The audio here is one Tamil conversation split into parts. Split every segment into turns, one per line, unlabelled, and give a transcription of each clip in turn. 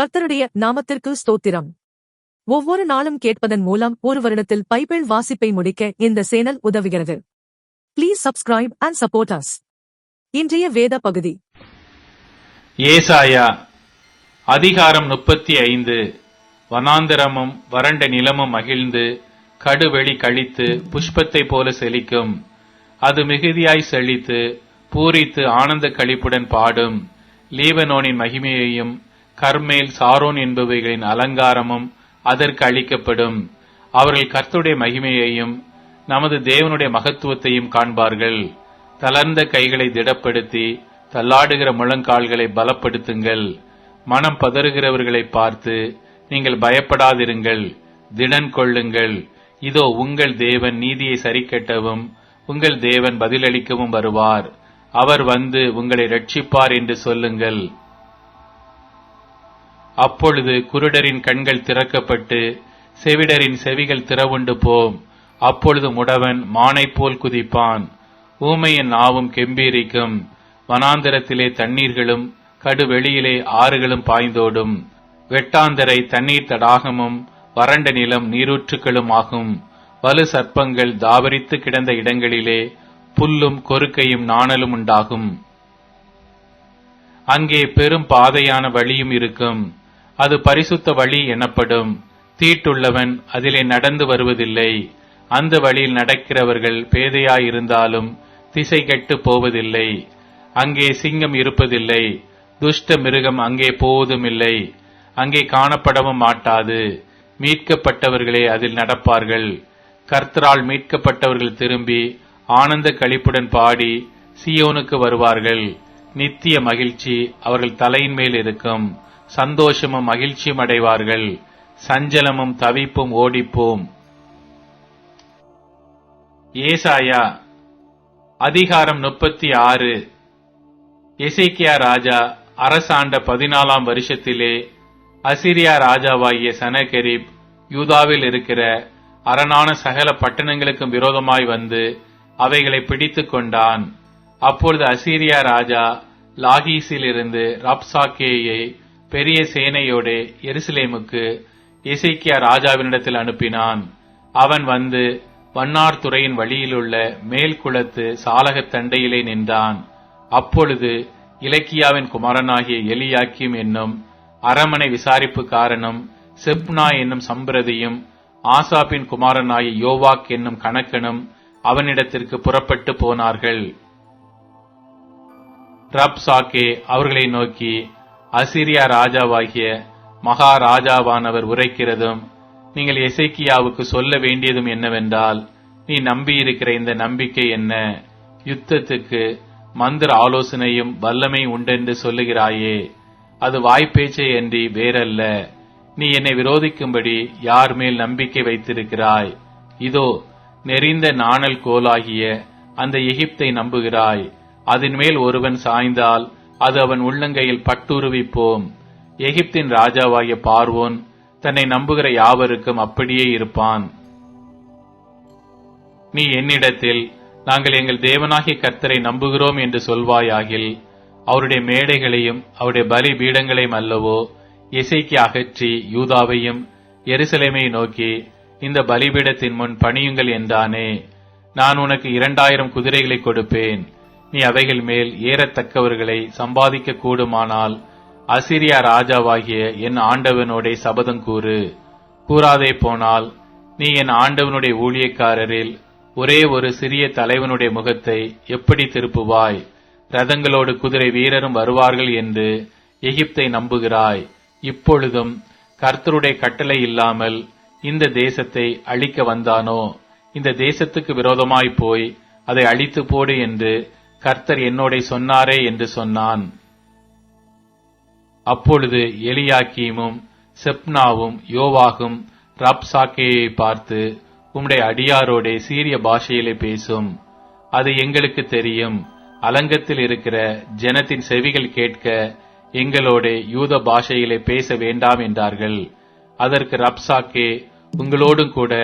கர்த்தருடைய நாமத்திற்கு ஸ்தோத்திரம். ஒவ்வொரு நாளும் கேட்பதன் மூலம் ஒரு வருடத்தில் பைபிள் வாசிப்பை முடிக்க இந்த சேனல் உதவுகிறது. Please subscribe and support us இன்றைய வேத பகுதி.
ஏசாயா அதிகாரம் முப்பத்தி ஐந்து. வனாந்திரமும் வறண்ட நிலமும் மகிழ்ந்து கடுவெளி கழித்து புஷ்பத்தை போல செழிக்கும். அது மிகுதியாய் செழித்து பூரித்து ஆனந்த கழிப்புடன் பாடும். லீபனோனின் மகிமையையும் கர்மேல் சாரோன் என்பவைகளின் அலங்காரமும் அதற்கு அளிக்கப்படும். அவர்கள் கர்த்தருடைய மகிமையையும் நமது தேவனுடைய மகத்துவத்தையும் காண்பார்கள். தளர்ந்த கைகளை திடப்படுத்தி தள்ளாடுகிற முழங்கால்களை பலப்படுத்துங்கள். மனம் பதறுகிறவர்களை பார்த்து நீங்கள் பயப்படாதிருங்கள். திடன் கொள்ளுங்கள். இதோ உங்கள் தேவன் நீதியை சரிக்கட்டவும் உங்கள் தேவன் பதிலளிக்கவும் வருவார். அவர் வந்து உங்களை ரட்சிப்பார் என்று சொல்லுங்கள். அப்பொழுது குருடரின் கண்கள் திறக்கப்பட்டு செவிடரின் செவிகள் திறவுண்டு போம். அப்பொழுது முடவன் மானைப் போல் குதிப்பான். ஊமையின் நாவும் கெம்பீரிக்கும். வனாந்தரத்திலே தண்ணீர்களும் கடுவெளியிலே ஆறுகளும் பாய்ந்தோடும். வெட்டாந்தரை தண்ணீர் தடாகமும் வறண்ட நிலம் நீரூற்றுக்களும் ஆகும். வலு சர்ப்பங்கள் தாவரித்து கிடந்த இடங்களிலே புல்லும் கொறுக்கையும் நாணலும் உண்டாகும். அங்கே பெரும் பாதையான வழியும் இருக்கும். அது பரிசுத்த வழி எனப்படும். தீட்டுள்ளவன் அதிலே நடந்து வருவதில்லை. அந்த வழியில் நடக்கிறவர்கள் பேதையாயிருந்தாலும் திசை கெட்டு போவதில்லை. அங்கே சிங்கம் இருப்பதில்லை. துஷ்ட மிருகம் அங்கே போவதுமில்லை. அங்கே காணப்படவும் மாட்டாது. மீட்கப்பட்டவர்களே அதில் நடப்பார்கள். கர்த்தரால் மீட்கப்பட்டவர்கள் திரும்பி ஆனந்த கழிப்புடன் பாடி சியோனுக்கு வருவார்கள். நித்திய மகிழ்ச்சி அவர்கள் தலையின் மேல் இருக்கும். சந்தோஷமும் மகிழ்ச்சியும் அடைவார்கள். சஞ்சலமும் தவிப்பும் ஓடிப்போம். ஏசாயா அதிகாரம் முப்பத்தி ஆறு. எசேக்கியா ராஜா அரசாண்ட பதினாலாம் வருஷத்திலே அசிரியா ராஜாவாகிய சனகெரிப் யூதாவில் இருக்கிற அரணான சகல பட்டணங்களுக்கும் விரோதமாய் வந்து அவைகளை பிடித்துக் கொண்டான். அப்பொழுது அசீரியா ராஜா லாகீஸில் இருந்து ரப்சாக்கேயை பெரிய சேனையோடு எருசலேமுக்கு இசைக்கியா ராஜாவினிடத்தில் அனுப்பினான். அவன் வந்து வண்ணார் துறையின் வழியிலுள்ள மேல்குளத்து சாலகத் தண்டையிலே நின்றான். அப்பொழுது இலக்கியாவின் குமாரனாகிய எலியாக்கியும் என்னும் அரமனை விசாரிப்புக்காரனும் செப்னா என்னும் சம்பிரதியும் ஆசாப்பின் குமாரனாகிய யோவாக் என்னும் கணக்கனும் அவனிடத்திற்கு புறப்பட்டு போனார்கள். ரப்சாக்கே அவர்களை நோக்கி அசிரியா ராஜாவாகிய மகாராஜாவானவர் உரைக்கிறதும் நீங்கள் எசைக்கியாவுக்கு சொல்ல வேண்டியதும் என்னவென்றால் நீ நம்பியிருக்கிற இந்த நம்பிக்கை என்ன? யுத்தத்துக்கு மந்திர ஆலோசனையும் வல்லமை உண்டென்று சொல்லுகிறாயே அது வாய்ப்பேச்சை அன்றி வேறல்ல. நீ என்னை விரோதிக்கும்படி யார் மேல் நம்பிக்கை வைத்திருக்கிறாய்? இதோ நெறிந்த நாணல் கோலாகிய அந்த எகிப்தை நம்புகிறாய். அதன் மேல் ஒருவன் சாய்ந்தால் அது அவன் உள்ளங்கையில் பட்டுருவிப்போம். எகிப்தின் ராஜாவாகிய பார்வோன் தன்னை நம்புகிற யாவருக்கும் அப்படியே இருப்பான். நீ என்னிடத்தில் நாங்கள் எங்கள் தேவனாகிய கர்த்தரை நம்புகிறோம் என்று சொல்வாயாகில் அவருடைய மேடைகளையும் அவருடைய பலி பீடங்களையும் அல்லவோ இசைக்கு அகற்றி யூதாவையும் எருசலேமை நோக்கி இந்த பலிபீடத்தின் முன் பணியுங்கள் என்றானே நான் உனக்கு இரண்டாயிரம் குதிரைகளை கொடுப்பேன். நீ அவைகள் மேல் ஏறத்தக்கவர்களை சம்பாதிக்க கூடுமானால் அசிரியா ராஜாவாகிய என் ஆண்டவனோட சபதம் கூறு. கூறாதே போனால் நீ என் ஆண்டவனுடைய ஊழியக்காரரில் ஒரே ஒரு சிறிய தலைவனுடைய முகத்தை எப்படி திருப்புவாய்? ரதங்களோடு குதிரை வீரரும் வருவார்கள் என்று எகிப்தை நம்புகிறாய். இப்பொழுதும் கர்த்தருடைய கட்டளை இல்லாமல் இந்த தேசத்தை அழிக்க வந்தானோ? இந்த தேசத்துக்கு விரோதமாய் போய் அதை அழித்து போடு என்று கர்த்தர் என்னோட சொன்னாரே என்று சொன்னான். அப்பொழுது எலியாக்கீமும் செப்னாவும் யோவாகும் ரப்சாக்கேயை பார்த்து உம்முடைய அடியாரோடே சீரிய பாஷையிலே பேசும். அது எங்களுக்கு தெரியும். அலங்கத்தில் இருக்கிற ஜனத்தின் செவிகள் கேட்க எங்களோட யூத பாஷையிலே பேச வேண்டாம் என்றார்கள். அதற்கு ரப்சாக்கே உங்களோடும் கூட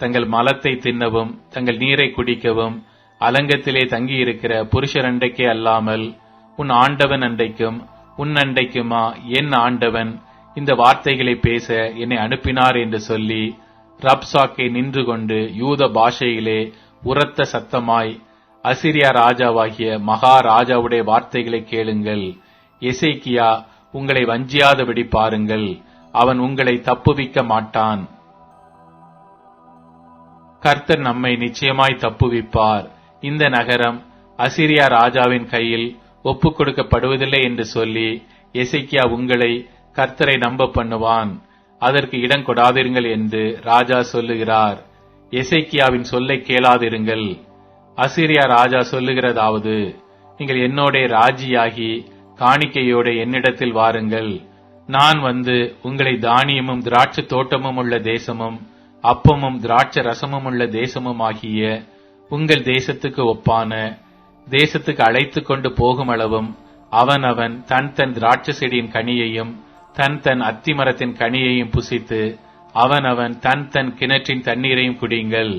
தங்கள் மலத்தை தின்னவும் தங்கள் நீரை குடிக்கவும் அலங்கத்திலே தங்கியிருக்கிற புருஷர் அண்டைக்கே அல்லாமல் உன் ஆண்டவன் அண்டைக்கும் உன் அண்டைக்குமா என் ஆண்டவன் இந்த வார்த்தைகளை பேச என்னை அனுப்பினார் என்று சொல்லி ரப்சாக்கை நின்று கொண்டு யூத பாஷையிலே உரத்த சத்தமாய் அசிரியா ராஜாவாகிய மகாராஜாவுடைய வார்த்தைகளை கேளுங்கள். எசைக்கியா உங்களை வஞ்சியாதபடி பாருங்கள். அவன் உங்களை தப்புவிக்க மாட்டான். கர்த்தர் நம்மை நிச்சயமாய் தப்புவிப்பார். இந்த நகரம் அசிரியா ராஜாவின் கையில் ஒப்புக் கொடுக்கப்படுவதில்லை என்று சொல்லி எசைக்கியா உங்களை கர்த்தரை நம்ப பண்ணுவான். அதற்கு இடம் கொடாதிருங்கள் என்று ராஜா சொல்லுகிறார். எசைக்கியாவின் சொல்லை கேளாதிருங்கள். அசிரியா ராஜா சொல்லுகிறதாவது நீங்கள் என்னோட ராஜியாகி காணிக்கையோட என்னிடத்தில் வாருங்கள். நான் வந்து உங்களை தானியமும் திராட்சை தோட்டமும் உள்ள தேசமும் அப்பமும் திராட்சை ரசமும் உள்ள தேசமும் ஆகிய உங்கள் தேசத்துக்கு ஒப்பான தேசத்துக்கு அழைத்து கொண்டு போகும் அளவும் அவன் அவன் தன் தன் திராட்சை செடியின் கனியையும் தன் தன் அத்திமரத்தின் கனியையும் புசித்து அவன் அவன் தன் தன் கிணற்றின் தண்ணீரையும் குடியுங்கள்.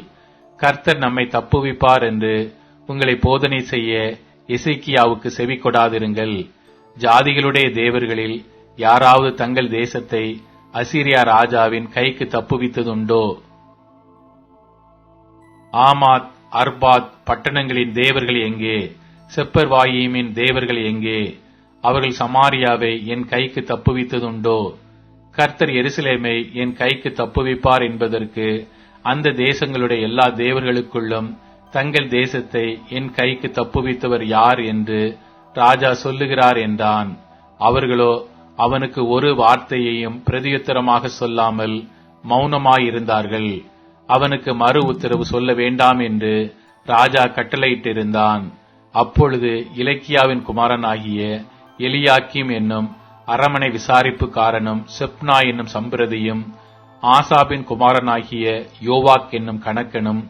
கர்த்தர் நம்மை தப்புவிப்பார் என்று உங்களை போதனை செய்ய இசைக்கியாவுக்கு செவி கொடாதிருங்கள். ஜாதிகளுடைய தேவர்களில் யாராவது தங்கள் தேசத்தை அசிரியா ராஜாவின் கைக்கு தப்புவித்ததுண்டோ? ஆமாத் அர்பாத் பட்டணங்களின் தேவர்கள் எங்கே? செப்பர்வாயிமின் தேவர்கள் எங்கே? அவர்கள் சமாரியாவை என் கைக்கு தப்புவித்ததுண்டோ? கர்த்தர் எருசலேமை என் கைக்கு தப்புவிப்பார் என்பதற்கு அந்த தேசங்களுடைய எல்லா தேவர்களுக்குள்ளும் தங்கள் தேசத்தை என் கைக்கு தப்புவித்தவர் யார் என்று ராஜா சொல்லுகிறார் என்றான். அவர்களோ அவனுக்கு ஒரு வார்த்தையையும் பிரதியுத்தரமாக சொல்லாமல் மௌனமாயிருந்தார்கள். அவனுக்கு மறு உத்தரவு சொல்ல வேண்டாம் என்று ராஜா கட்டளையிட்டிருந்தான். அப்பொழுது இலக்கியாவின் குமாரனாகிய எலியாக்கிம் என்னும் அரமனை விசாரிப்புக்காரனும் செப்னா என்னும் சம்பிரதியும் ஆசாபின் குமாரனாகிய யோவாக் என்னும் கணக்கனும்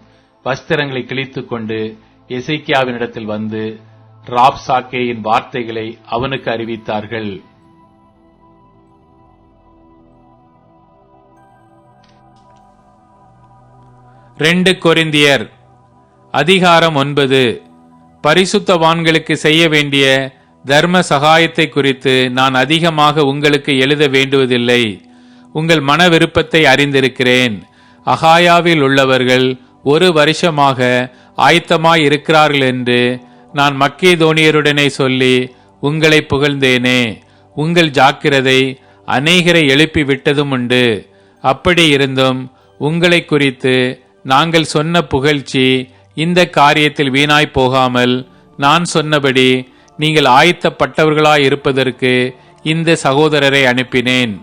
வஸ்திரங்களை கிழித்துக் கொண்டு எசைக்கியாவினிடத்தில் வந்து ராப்சாக்கேயின் வார்த்தைகளை அவனுக்கு அறிவித்தார்கள்.
ரெண்டு கொரிந்தியர். அதிகாரம் ஒன்பது. பரிசுத்தவான்களுக்கு செய்ய வேண்டிய தர்ம சகாயத்தை குறித்து நான் அதிகமாக உங்களுக்கு எழுத வேண்டுவதில்லை. உங்கள் மன விருப்பத்தை அறிந்திருக்கிறேன். அகாயாவில் உள்ளவர்கள் ஒரு வருஷமாக ஆயத்தமாய் இருக்கிறார்கள் என்று நான் மக்கேதோனியருடனே சொல்லி உங்களை புகழ்ந்தேனே. உங்கள் ஜாக்கிரதை அநேகரை எழுப்பி விட்டதும் உண்டு. அப்படி இருந்தும் உங்களை குறித்து நாங்கள் சொன்ன புகழ்ச்சி இந்த காரியத்தில் வீணாய் போகாமல் நான் சொன்னபடி நீங்கள் ஆயத்தப்பட்டவர்களாய் இருப்பதற்கு இந்த சகோதரரை அனுப்பினேன்.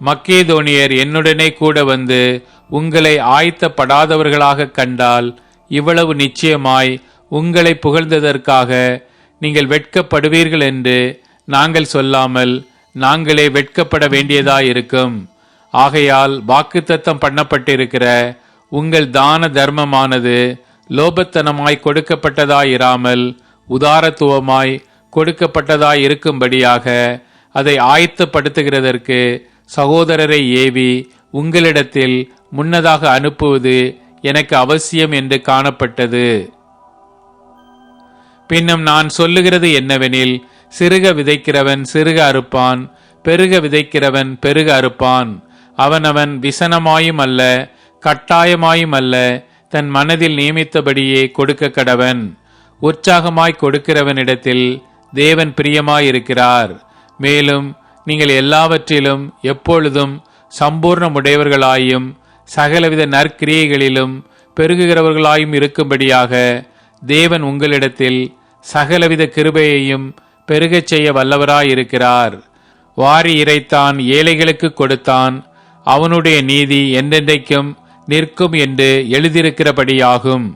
மக்கேதோனியர் என்னுடனே கூட வந்து உங்களை ஆயத்தப்படாதவர்களாக கண்டால் இவ்வளவு நிச்சயமாய் உங்களை புகழ்ந்ததற்காக நீங்கள் வெட்கப்படுவீர்கள் என்று நாங்கள் சொல்லாமல் நாங்களே வெட்கப்பட வேண்டியதாயிருக்கும். ஆகையால் வாக்குத்தத்தம் பண்ணப்பட்டிருக்கிற உங்கள் தான தர்மமானது லோபத்தனமாய் கொடுக்கப்பட்டதாயிராமல் உதாரத்துவமாய் கொடுக்கப்பட்டதாய் இருக்கும்படியாக அதை ஆயத்தப்படுத்துகிறதற்கு சகோதரரை ஏவி உங்களிடத்தில் முன்னதாக அனுப்புவது எனக்கு அவசியம் என்று காணப்பட்டது. பின்னும் நான் சொல்லுகிறது என்னவெனில் சிறுக விதைக்கிறவன் சிறுக அறுப்பான் பெருக விதைக்கிறவன் பெருக அறுப்பான். அவனவன் விசனமாயும் அல்ல கட்டாயமாயும் அல்ல தன் மனதில் நியமித்தபடியே கொடுக்க கடவன். உற்சாகமாய் கொடுக்கிறவனிடத்தில் தேவன் பிரியமாயிருக்கிறார். மேலும் நீங்கள் எல்லாவற்றிலும் எப்பொழுதும் சம்பூர்ணமுடையவர்களாயும் சகலவித நற்கிரியைகளிலும் பெருகுகிறவர்களாயும் இருக்கும்படியாக தேவன் உங்களிடத்தில் சகலவித கிருபையையும் பெருகச் செய்ய வல்லவராயிருக்கிறார். வாரி இறைத்தான் ஏழைகளுக்கு கொடுத்தான் அவனுடைய நீதி என்றென்றைக்கும் நிற்கும் என்று எழுதியிருக்கிறபடியாகும்.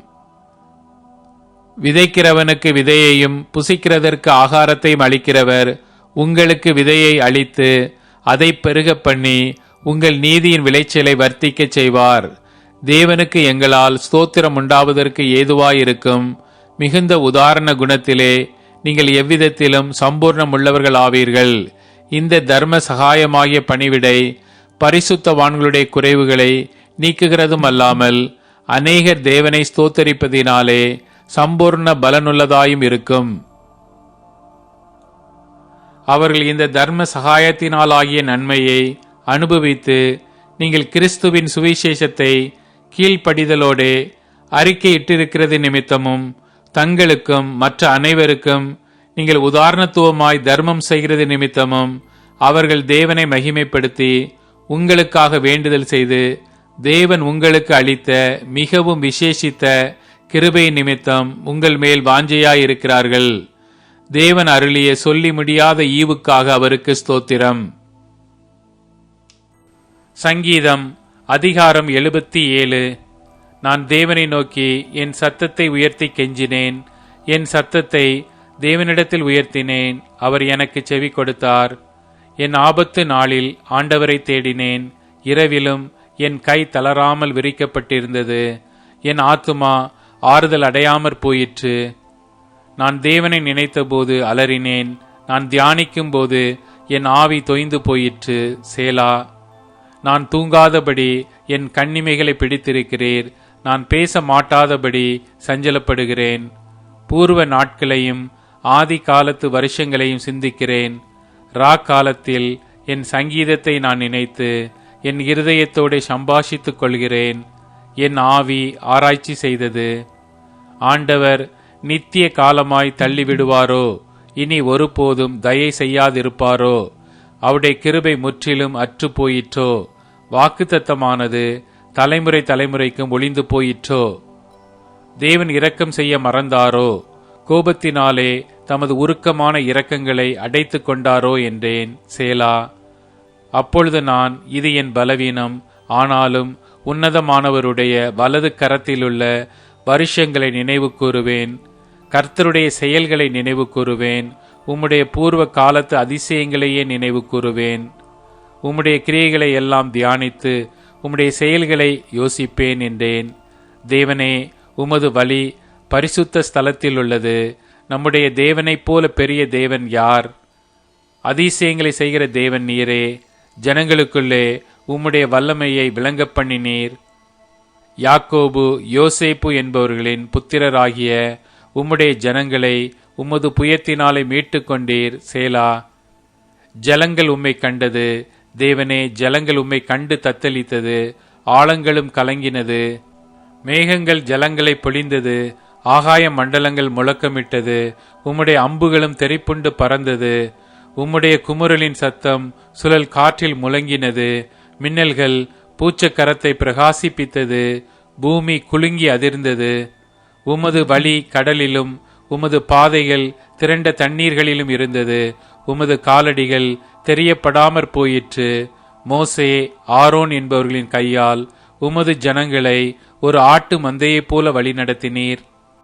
விதைக்கிறவனுக்கு விதையையும் புசிக்கிறதற்கு ஆகாரத்தையும் அளிக்கிறவர் உங்களுக்கு விதையை அளித்து அதை பெருகப் பண்ணி உங்கள் நீதியின் விளைச்சலை வர்த்திக்கச் செய்வார். தேவனுக்கு எங்களால் ஸ்தோத்திரம் உண்டாவதற்கு ஏதுவாயிருக்கும். மிகுந்த உதாரண குணத்திலே நீங்கள் எவ்விதத்திலும் சம்பூர்ணம் உள்ளவர்கள் ஆவீர்கள் இந்த தர்ம சகாயமாகிய பணிவிடை பரிசுத்தவான்களுடைய குறைவுகளை நீக்குகிறதும் அல்லாமல் அநேகர் தேவனை ஸ்தோத்தரிப்பதினாலே சம்பூர்ண பலனுள்ளதாயும் இருக்கும்.
அவர்கள் இந்த தர்ம சகாயத்தினாலாகிய நன்மையை அனுபவித்து நீங்கள் கிறிஸ்துவின் சுவிசேஷத்தை கீழ்ப்படிதலோடே அறிக்கையிட்டிருக்கிறது நிமித்தமும் தங்களுக்கும் மற்ற அனைவருக்கும் நீங்கள் உதாரணத்துவமாய் தர்மம் செய்கிறது நிமித்தமும் அவர்கள் தேவனை மகிமைப்படுத்தி உங்களுக்காக வேண்டுதல் செய்து தேவன் உங்களுக்கு அளித்த மிகவும் விசேஷித்த கிருபை நிமித்தம் உங்கள் மேல் வாஞ்சையாயிருக்கிறார்கள். தேவன் அருளிய சொல்லி முடியாத ஈவுக்காக அவருக்கு ஸ்தோத்திரம். சங்கீதம் அதிகாரம் எழுபத்தி ஏழு. நான் தேவனை நோக்கி என் சத்தத்தை உயர்த்தி கெஞ்சினேன். என் சத்தத்தை தேவனிடத்தில் உயர்த்தினேன். அவர் எனக்கு செவி கொடுத்தார். என் ஆபத்து நாளில் ஆண்டவரை தேடினேன். இரவிலும் என் கை தளராமல் விரிக்கப்பட்டிருந்தது. என் ஆத்துமா ஆறுதல் அடையாமற் போயிற்று. நான் தேவனை நினைத்தபோது அலறினேன். நான் தியானிக்கும் போது என் ஆவி தொய்ந்து போயிற்று சேலா. நான் தூங்காதபடி என் கண்ணிமைகளை பிடித்திருக்கிறீர். நான் பேச மாட்டாதபடி சஞ்சலப்படுகிறேன். பூர்வ நாட்களையும் ஆதி காலத்து வருஷங்களையும் சிந்திக்கிறேன். ரா காலத்தில் என் சங்கீதத்தை நான் நினைத்து என் இருதயத்தோடு சம்பாஷித்துக் கொள்கிறேன். என் ஆவி ஆராய்ச்சி செய்தது. ஆண்டவர் நித்திய காலமாய் தள்ளிவிடுவாரோ? இனி ஒருபோதும் தயை செய்யாதிருப்பாரோ? அவருடைய கிருபை முற்றிலும் அற்று போயிற்றோ வாக்குத்தத்தமானது தலைமுறை தலைமுறைக்கும் ஒளிந்து போயிற்றோ? தேவன் இரக்கம் செய்ய மறந்தாரோ? கோபத்தினாலே தமது உருக்கமான இரக்கங்களை அடைத்து கொண்டாரோ என்றேன். சேலா அப்பொழுது நான் இது என் பலவீனம். ஆனாலும் உன்னதமானவருடைய வலது கரத்திலுள்ள வருஷங்களை நினைவு கூறுவேன். கர்த்தருடைய செயல்களை நினைவு கூறுவேன். உம்முடைய பூர்வ காலத்து அதிசயங்களையே நினைவு கூறுவேன். உம்முடைய கிரியைகளை எல்லாம் தியானித்து உம்முடைய செயல்களை யோசிப்பேன் என்றேன். தேவனே உமது வழி பரிசுத்த ஸ்தலத்தில் உள்ளது நம்முடைய தேவனைப் போல பெரிய தேவன் யார்? அதிசயங்களை செய்கிற தேவன் நீரே ஜனங்களுக்குள்ளே உம்முடைய வல்லமையை விளங்க பண்ணினீர். யாக்கோபு யோசேப்பு என்பவர்களின் புத்திரராகிய உம்முடைய ஜனங்களை உமது புயத்தினாலே மீட்டு கொண்டீர் சேலா. ஜலங்கள் உம்மை கண்டது தேவனே ஜலங்கள் உம்மை கண்டு தத்தளித்தது ஆழங்களும் கலங்கினது. மேகங்கள் ஜலங்களை பொழிந்தது ஆகாய மண்டலங்கள் முழக்கமிட்டது. உம்முடைய அம்புகளும் தெறிப்புண்டு பறந்தது. உம்முடைய குமுறலின் சத்தம் சுழல் காற்றில் முழங்கினது. மின்னல்கள் பூச்சக்கரத்தை பிரகாசிப்பித்தது. பூமி குலுங்கி அதிர்ந்தது. உமது வழி கடலிலும் உமது பாதைகள் திரண்ட தண்ணீர்களிலும் இருந்தது. உமது காலடிகள் தெரியப்படாமற் போயிற்று. மோசே ஆரோன் என்பவர்களின் கையால் உமது ஜனங்களை ஒரு ஆட்டு மந்தையைப் போல வழிநடத்தினீர்.